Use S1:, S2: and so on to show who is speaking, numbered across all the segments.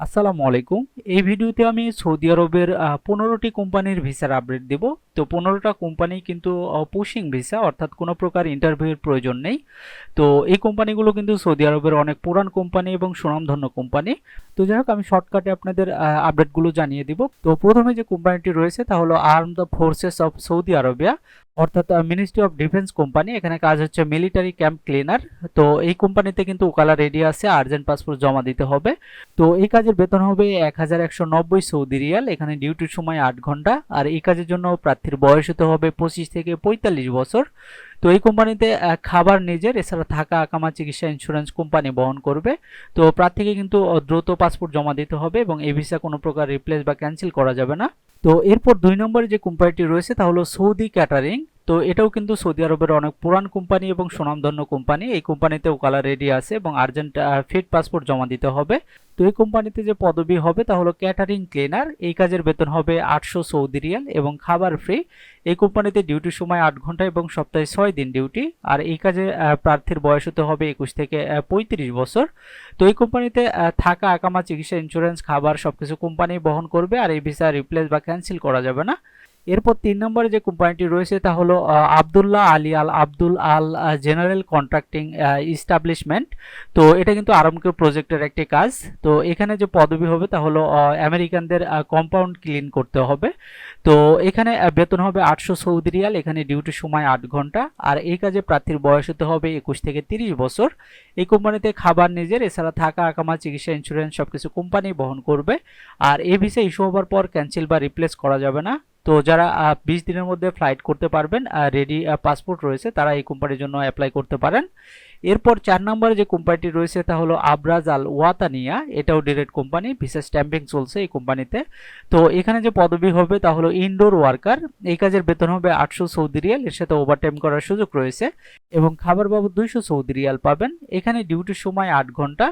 S1: আসসালামু আলাইকুম। এই ভিডিওতে আমি সৌদি আরবের পনেরোটি কোম্পানির ভিসার আপডেট দেব। তো পনেরোটা কোম্পানি কিন্তু পুশিং ভিসা অর্থাৎ কোনো প্রকার ইন্টারভিউয়ের প্রয়োজন নেই। তো এই কোম্পানিগুলো কিন্তু সৌদি আরবের অনেক পুরান কোম্পানি এবং সুনামধন্য কোম্পানি। তো যাই হোক, আমি শর্টকাটে আপনাদের আপডেটগুলো জানিয়ে দিব। তো প্রথমে যে কোম্পানিটি রয়েছে, তা হলো arm the forces of Saudi Arabia অর্থাৎ মিনিস্ট্রি অফ ডিফেন্স কোম্পানি এখানে কাজ হচ্ছে মিলিটারি ক্যাম্প ক্লিনার তো এই কোম্পানিতে কিন্তু ওকালা রেডি আছে আর্জেন্ট পাসপোর্ট জমা দিতে হবে। তো এই কাজের বেতন হবে এক হাজার একশো নব্বই সৌদি রিয়াল, এখানে ডিউটির সময় আট ঘণ্টা। আর এই কাজের জন্য প্রার্থীর বয়স হতে হবে পঁচিশ থেকে পঁয়তাল্লিশ বছর। তো এই কোম্পানিতে খাবার নিজের, এছাড়া থাকা আকামা চিকিৎসা ইন্স্যুরেন্স কোম্পানি বহন করবে। তো প্রার্থীকে কিন্তু দ্রুত পাসপোর্ট জমা দিতে হবে এবং এই ভিসা কোনো প্রকার রিপ্লেস বা ক্যান্সেল করা যাবে না। তো এরপর দুই নম্বরে যে কোম্পানিটি রয়েছে, তা হলো সৌদি ক্যাটারিং তো এটাও কিন্তু সৌদি আরবের অনেক পুরান কোম্পানি এবং সুনামধন্য কোম্পানি। এই কোম্পানিতে ওকালা রেডি আছে এবং আর্জেন্ট ফিট পাসপোর্ট জমা দিতে হবে। তো এই কোম্পানিতে যে পদবি হবে তা হলো ক্যাটারিং ক্লিনার এই কাজের বেতন হবে আটশো সৌদি রিয়াল এবং খাবার ফ্রি এই কোম্পানিতে ডিউটির সময় আট ঘণ্টা এবং সপ্তাহে ছয় দিন ডিউটি আর এই কাজে প্রার্থীর বয়স হতে হবে একুশ থেকে পঁয়ত্রিশ বছর। তো এই কোম্পানিতে থাকা আকামা চিকিৎসা ইন্স্যুরেন্স খাবার সবকিছু কোম্পানি বহন করবে। আর এই ভিসা রিপ্লেস বা ক্যান্সেল করা যাবে না। এরপর তিন নম্বরে যে কোম্পানিটি রয়েছে তা হলো Abdullah Ali Al Abdul Al general contracting establishment তো এটা কিন্তু আরামকে প্রজেক্টের একটি কাজ। তো এখানে যে পদবি হবে তা হলো আমেরিকানদের কম্পাউন্ড ক্লিন করতে হবে। তো এখানে বেতন হবে আটশো সৌদি রিয়াল, এখানে ডিউটির সময় আট ঘণ্টা। আর এই কাজে প্রার্থীর বয়স হতে হবে একুশ থেকে তিরিশ বছর। এই কোম্পানিতে খাবার নিজের, এছাড়া থাকা আকামা চিকিৎসা ইন্স্যুরেন্স সব কিছু কোম্পানি বহন করবে। আর এই ভিসা ইস্যু হবার পর ক্যান্সেল বা রিপ্লেস করা যাবে না। তো যারা বিশ দিনের মধ্যে ফ্লাইট করতে পারবেন রেডি পাসপোর্ট রয়েছে, তারা এই কোম্পানির জন্য অ্যাপ্লাই করতে পারেন। এরপর চার নম্বরে যে কোম্পানিটি রয়েছে, তা হলো আবরাজ আল ওয়াতানিয়া এটাও ডিরেক্ট কোম্পানি বিশেষ স্ট্যাম্পিং চলছে এই কোম্পানিতে তো এখানে যে পদবি হবে, তা হলো ইনডোর ওয়ার্কার এই কাজের বেতন হবে আটশো সৌদি রিয়াল, এর সাথে ওভারটাইম করার সুযোগ রয়েছে, এবং খাবার বাবদ দুইশো সৌদি রিয়াল পাবেন। এখানে ডিউটির সময় আট ঘণ্টা,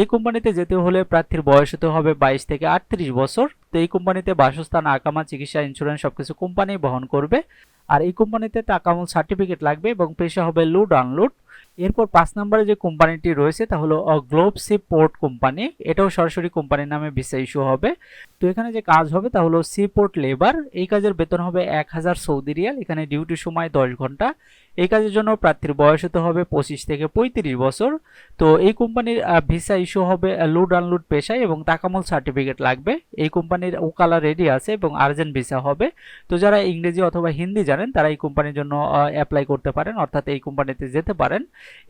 S1: এই কোম্পানিতে যেতে হলে প্রার্থীর বয়স হতে হবে বাইশ থেকে আটত্রিশ বছর। তো এই কোম্পানিতে বাসস্থান আকামা চিকিৎসা ইন্স্যুরেন্স সবকিছু কোম্পানি বহন করবে। আর এই কোম্পানিতে টাকামূল সার্টিফিকেট লাগবে এবং পেশা হবে লুড আনলোড এরপর পাঁচ নম্বরে যে কোম্পানিটি রয়েছে তা হলো গ্লোব সি পোর্ট কোম্পানি এটাও সরাসরি কোম্পানির নামে ভিসা ইস্যু হবে। তো এখানে যে কাজ হবে তা হলো সি পোর্ট লেবার এই কাজের বেতন হবে এক হাজার সৌদি রিয়াল, এখানে ডিউটি সময় দশ ঘণ্টা। এই কাজের জন্য প্রার্থীর বয়স হতে হবে পঁচিশ থেকে পঁয়ত্রিশ বছর। তো এই কোম্পানির ভিসা ইস্যু হবে লোড আনলোড পেশায় এবং তাকামল সার্টিফিকেট লাগবে। এই কোম্পানির ওকালা রেডি আছে এবং আর্জেন্ট ভিসা হবে। তো যারা ইংরেজি অথবা হিন্দি জানেন, তারা এই কোম্পানির জন্য অ্যাপ্লাই করতে পারেন, অর্থাৎ এই কোম্পানিতে যেতে পারেন।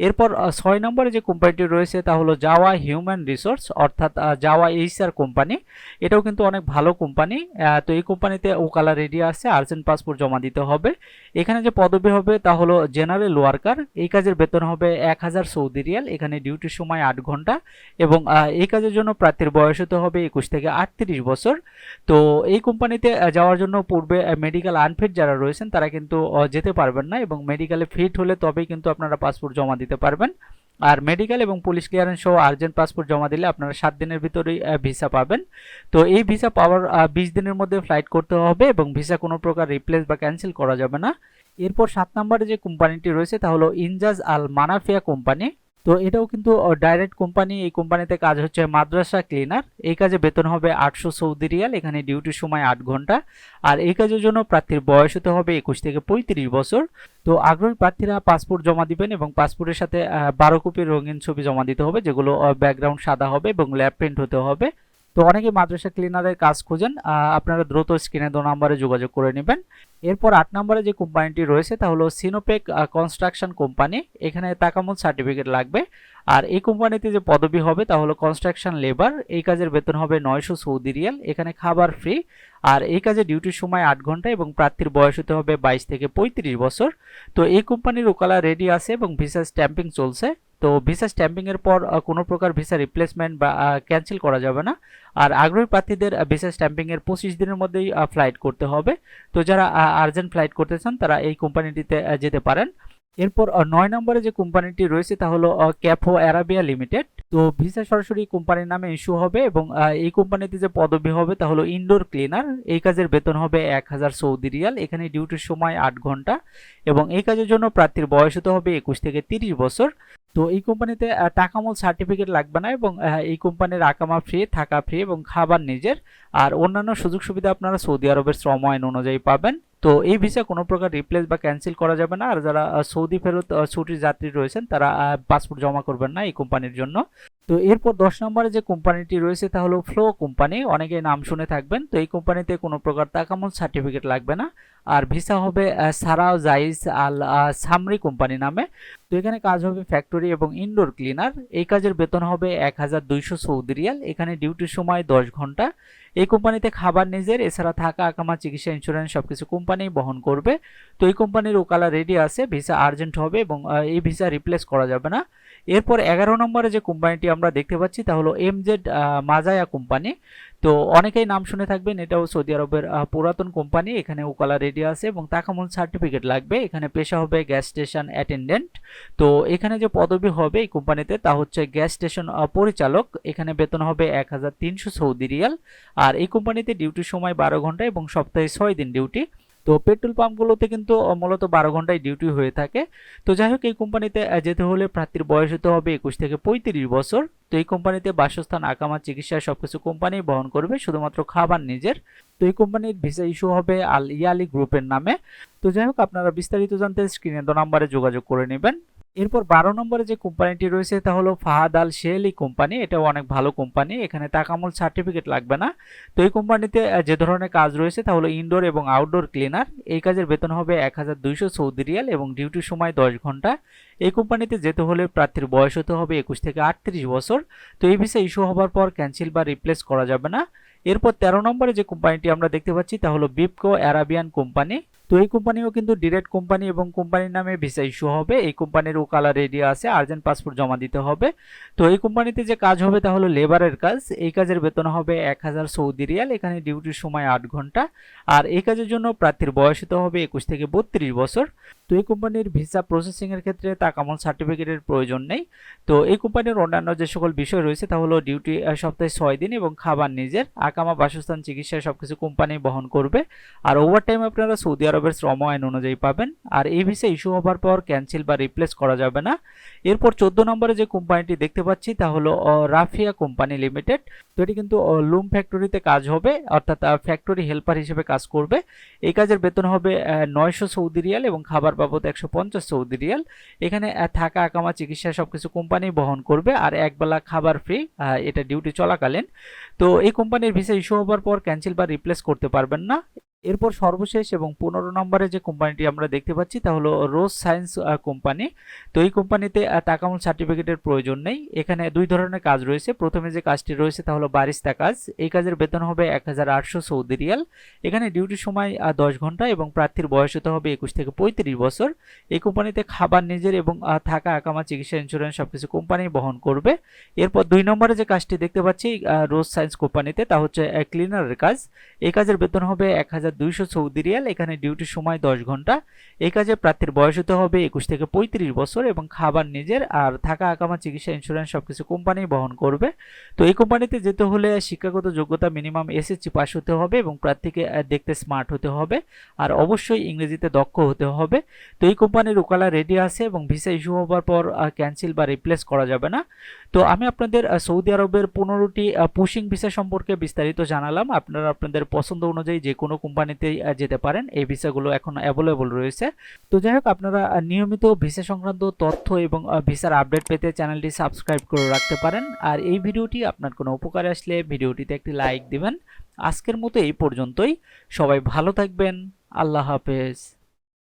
S1: এরপর ছয় নম্বরে যে কোম্পানিটি রয়েছে তা হলো জাওয়া হিউম্যান রিসোর্স অর্থাৎ জাওয়া এইচআর কোম্পানি এটাও কিন্তু অনেক ভালো কোম্পানি তো এই কোম্পানিতে ওকালা রেডি আছে আর্জেন্ট পাসপোর্ট জমা দিতে হবে। এখানে যে পদবি হবে তা হলো জেনারেল ওয়ার্কার এই কাজের বেতন হবে এক হাজার সৌদি রিয়াল, এখানে ডিউটির সময় আট ঘণ্টা এবং এই কাজের জন্য প্রার্থীর বয়স হতে হবে একুশ থেকে আটত্রিশ বছর। তো এই কোম্পানিতে যাওয়ার জন্য পূর্বে মেডিকেল আনফিট যারা রয়েছেন তারা কিন্তু যেতে পারবেন না এবং মেডিকেলে ফিট হলে তবেই কিন্তু আপনারা পাসপোর্ট জমা দিতে পারবেন। আর মেডিকেল এবং পুলিশ ক্লিয়ারেন্স সহ আর্জেন্ট পাসপোর্ট জমা দিলে আপনারা সাত দিনের ভিতরেই ভিসা পাবেন। তো এই ভিসা পাওয়ার বিশ দিনের মধ্যে ফ্লাইট করতে হবে এবং ভিসা কোনো প্রকার রিপ্লেস বা ক্যান্সেল করা যাবে না। এরপর সাত নম্বরে যে কোম্পানিটি রয়েছে তা হলো ইনজাজ আল মানাফিয়া কোম্পানি তো এটাও কিন্তু ডাইরেক্ট কোম্পানি এই কোম্পানিতে কাজ হচ্ছে মাদ্রাসা ক্লিনার এই কাজে বেতন হবে আটশো সৌদি রিয়াল, এখানে ডিউটির সময় আট ঘণ্টা। আর এই কাজের জন্য প্রার্থীর বয়স হতে হবে একুশ থেকে পঁয়ত্রিশ বছর। তো আগ্রহী প্রার্থীরা পাসপোর্ট জমা দিবেন এবং পাসপোর্টের সাথে বারো কপি রঙিন ছবি জমা দিতে হবে, যেগুলো ব্যাকগ্রাউন্ড সাদা হবে এবং ল্যাব প্রিন্ট হতে হবে। তো অনেকে মাদ্রাসা ক্লিনারের কাজ খুঁজেন আপনারা দ্রুত স্ক্রিনে দু নম্বরে যোগাযোগ করে নেবেন। এরপর আট নম্বরে যে কোম্পানিটি রয়েছে তা হলো সিনোপেক কনস্ট্রাকশন কোম্পানি এখানে তাকামুল সার্টিফিকেট লাগবে। আর এই কোম্পানিতে যে পদবি হবে তা হলো কনস্ট্রাকশন লেবার এই কাজের বেতন হবে নয়শো সৌদি রিয়াল, এখানে খাবার ফ্রি আর এই কাজে ডিউটির সময় আট ঘণ্টা এবং প্রার্থীর বয়স হতে হবে বাইশ থেকে পঁয়ত্রিশ বছর। তো এই কোম্পানির ওকালা রেডি আছে এবং ভিসা স্ট্যাম্পিং চলছে। তো ভিসা স্ট্যাম্পিং এর পর কোনো প্রকার ভিসা রিপ্লেসমেন্ট বা ক্যান্সেল করা যাবে না। আর আগ্রহী প্রার্থীদের ভিসা স্ট্যাম্পিং এর পঁচিশ দিনের মধ্যেই ফ্লাইট করতে হবে। তো যারা আর্জেন্ট ফ্লাইট করতে চান, তারা এই কোম্পানিটিতে যেতে পারেন। এরপর নয় নম্বরে যে কোম্পানিটি রয়েছে, তা হলো ক্যাফো অ্যারাবিয়া লিমিটেড তো ভিসা সরাসরি কোম্পানির নামে ইস্যু হবে এবং এই কোম্পানিতে যে পদবি হবে, তা হলো ইনডোর ক্লিনার এই কাজের বেতন হবে এক হাজার সৌদি রিয়াল। এখানে ডিউটির সময় আট ঘণ্টা এবং এই কাজের জন্য প্রার্থীর বয়স হতে হবে একুশ থেকে তিরিশ বছর। তো এই কোম্পানিতে টাকা টাকামূল সার্টিফিকেট লাগবে না এবং এই কোম্পানির আকামা ফ্রি থাকা ফ্রি এবং খাবার নিজের। আর অন্যান্য সুযোগ সুবিধা আপনারা সৌদি আরবের শ্রম আইন অনুযায়ী পাবেন। তো এই ভিসা কোনো প্রকার রিপ্লেস বা ক্যান্সেল করা যাবে না। আর যারা সৌদি ফেরত ছুটির যাত্রী রয়েছেন, তারা পাসপোর্ট জমা করবেন না এই কোম্পানির জন্য। তো এরপর দশ নম্বরে যে কোম্পানিটি রয়েছে, তা হলো ফ্লো কোম্পানি অনেকে নাম শুনে থাকবেন। তো এই কোম্পানিতে কোনো প্রকার তাকামুল সার্টিফিকেট লাগবে না। আর ভিসা হবে সারাও জাইজ আল সামরি কোম্পানি নামে। তো এখানে কাজ হবে ফ্যাক্টরি এবং ইনডোর ক্লিনার এই কাজের বেতন হবে এক হাজার দুইশো সৌদি রিয়াল। এখানে ডিউটির সময় দশ ঘণ্টা। এই কোম্পানিতে খাবার নিজের, এছাড়া থাকা আকামা চিকিৎসা ইন্স্যুরেন্স সব কিছু কোম্পানি বহন করবে। তো এই কোম্পানির ওকালা রেডি আছে ভিসা আর্জেন্ট হবে এবং এই ভিসা রিপ্লেস করা যাবে না। এরপর এগারো নম্বরে যে কোম্পানিটি আমরা দেখতে পাচ্ছি তা হলো এমজেড মাজায়া কোম্পানি। তো অনেকেই নাম শুনে থাকবেন, এটাও সৌদি আরবের পুরাতন কোম্পানি, এখানে ওকালা রেডি আছে এবং তাকামুল সার্টিফিকেট লাগবে। এখানে পেশা হবে গ্যাস স্টেশন অ্যাটেন্ডেন্ট। তো এখানে যে পদবি হবে এই কোম্পানিতে তা হচ্ছে গ্যাস স্টেশন পরিচালক। এখানে বেতন হবে এক হাজার তিনশো সৌদি রিয়াল। আর এই কোম্পানিতে ডিউটির সময় বারো ঘণ্টা এবং সপ্তাহে ছয় দিন ডিউটি। তো পেট্রোল পাম্পগুলোতে কিন্তু মূলত বারো ঘন্টায় ডিউটি হয়ে থাকে। তো যাই হোক এই কোম্পানিতে যেতে হলে প্রার্থীর বয়স হতে হবে একুশ থেকে পঁয়ত্রিশ বছর। তো এই কোম্পানিতে বাসস্থান আকামার চিকিৎসা সবকিছু কোম্পানি বহন করবে, শুধুমাত্র খাবার নিজের। তো এই কোম্পানির ভিসা ইস্যু হবে আল ইয়ালি গ্রুপের নামে। তো যাই হোক আপনারা বিস্তারিত জানতে স্ক্রিনে দো নাম্বারে যোগাযোগ করে নেবেন। এরপর বারো নম্বরে যে কোম্পানিটি রয়েছে তা হলো ফাহাদ আল কোম্পানি। এটাও অনেক ভালো কোম্পানি। এখানে তাকামুল সার্টিফিকেট লাগবে না। তো এই কোম্পানিতে যে ধরনের কাজ রয়েছে তা হলো ইনডোর এবং আউটডোর ক্লিনার এই কাজের বেতন হবে এক হাজার দুইশো সৌদি রিয়াল এবং ডিউটির সময় দশ ঘণ্টা। এই কোম্পানিতে যেতে হলে প্রার্থীর বয়স হতে হবে একুশ থেকে আটত্রিশ বছর। তো এই ভিসা ইস্যু হওয়ার পর ক্যান্সেল বা রিপ্লেস করা যাবে না। এরপর তেরো নম্বরে যে কোম্পানিটি আমরা দেখতে পাচ্ছি তা হলো বিপকো অ্যারাবিয়ান কোম্পানি। তো এই কোম্পানিও কিন্তু ডিরেক্ট কোম্পানি এবং কোম্পানির নামে ভিসা ইস্যু হবে। এই কোম্পানির ওকালা রেডি আছে আর্জেন্ট পাসপোর্ট জমা দিতে হবে। তো এই কোম্পানিতে যে কাজ হবে তা হলো লেবারের কাজ। এই কাজের বেতন হবে এক হাজার সৌদি রিয়াল, এখানে ডিউটির সময় আট ঘণ্টা। আর এই কাজের জন্য প্রার্থীর বয়স হতে হবে একুশ থেকে বত্রিশ বছর। তো এই কোম্পানির ভিসা প্রসেসিং এর ক্ষেত্রে তাকামল সার্টিফিকেটের প্রয়োজন নেই। তো এই কোম্পানির অন্যান্য যে সকল বিষয় রয়েছে তা হলো ডিউটি সপ্তাহে ছয় দিন এবং খাবার নিজের। আকামা বাসস্থান, চিকিৎসা সবকিছু কোম্পানি বহন করবে। আর ওভার টাইম আপনারা সৌদি আরবের শ্রম আইন অনুযায়ী পাবেন। আর এই ভিসা ইস্যু হবার পর ক্যান্সেল বা রিপ্লেস করা যাবে না। এরপর চোদ্দ নম্বরে যে কোম্পানিটি দেখতে পাচ্ছি তা হলো রাফিয়া কোম্পানি লিমিটেড তো এটি কিন্তু লুম ফ্যাক্টরিতে কাজ হবে, অর্থাৎ ফ্যাক্টরি হেল্পার হিসেবে কাজ করবে। এই কাজের বেতন হবে নয়শো সৌদি রিয়াল এবং খাবার বাবদ একশো পঞ্চাশ সৌদি রিয়াল। এখানে থাকা আকামা চিকিৎসা সবকিছু কোম্পানি বহন করবে আর একবেলা খাবার ফ্রি এটা ডিউটি চলাকালীন। তো এই কোম্পানির ভিসা ইস্যু হবার পর ক্যান্সেল বা রিপ্লেস করতে পারবেন না। এরপর সর্বশেষ এবং পনেরো নম্বরে যে কোম্পানিটি আমরা দেখতে পাচ্ছি, তা হলো রোজ সায়েন্স কোম্পানি তো এই কোম্পানিতে তাকামুল সার্টিফিকেটের প্রয়োজন নেই। এখানে দুই ধরনের কাজ রয়েছে। প্রথমে যে কাজটি রয়েছে, তা হলো বারিস্তা কাজ। এই কাজের বেতন হবে এক হাজার আটশো সৌদি রিয়াল। এখানে ডিউটির সময় দশ ঘণ্টা এবং প্রার্থীর বয়স হতে হবে একুশ থেকে পঁয়ত্রিশ বছর। এই কোম্পানিতে খাবার, নিজের এবং থাকা আকামা চিকিৎসা ইন্স্যুরেন্স সবকিছু কোম্পানি বহন করবে। এরপর দুই নম্বরে যে কাজটি দেখতে পাচ্ছি রোজ সায়েন্স কোম্পানিতে তা হচ্ছে ক্লিনারের কাজ। এই কাজের বেতন হবে এক হাজার দুইশো সৌদি রিয়াল, এখানে ডিউটির সময় দশ ঘণ্টা। এই কাজে প্রার্থীর বয়স হতে হবে একুশ থেকে পঁয়ত্রিশ বছর এবং খাবার নিজের আর থাকা আকামা চিকিৎসা ইন্স্যুরেন্স সবকিছু কোম্পানি বহন করবে। তো এই কোম্পানিতে যেতে হলে শিক্ষাগত যোগ্যতা মিনিমাম এসএসসি পাস হতে হবে এবং প্রার্থীকে দেখতে স্মার্ট হতে হবে। আর অবশ্যই ইংরেজিতে দক্ষ হতে হবে। তো এই কোম্পানির ওকালা রেডি আছে এবং ভিসা ইস্যু হওয়ার পর ক্যান্সেল বা রিপ্লেস করা যাবে না। তো আমি আপনাদের সৌদি আরবের পনেরোটি পুশিং ভিসা সম্পর্কে বিস্তারিত জানালাম। আপনারা আপনাদের পছন্দ অনুযায়ী যে কোনো কোম্পানিতেই যেতে পারেন। এই ভিসাগুলো এখন অ্যাভেলেবল রয়েছে। তো যাই হোক, আপনারা নিয়মিত ভিসা সংক্রান্ত তথ্য এবং ভিসার আপডেট পেতে চ্যানেলটি সাবস্ক্রাইব করে রাখতে পারেন। আর এই ভিডিওটি আপনার কোনো উপকারে আসলে ভিডিওটিতে একটি লাইক দিবেন। আজকের মতো এই পর্যন্তই। সবাই ভালো থাকবেন। আল্লাহ হাফেজ।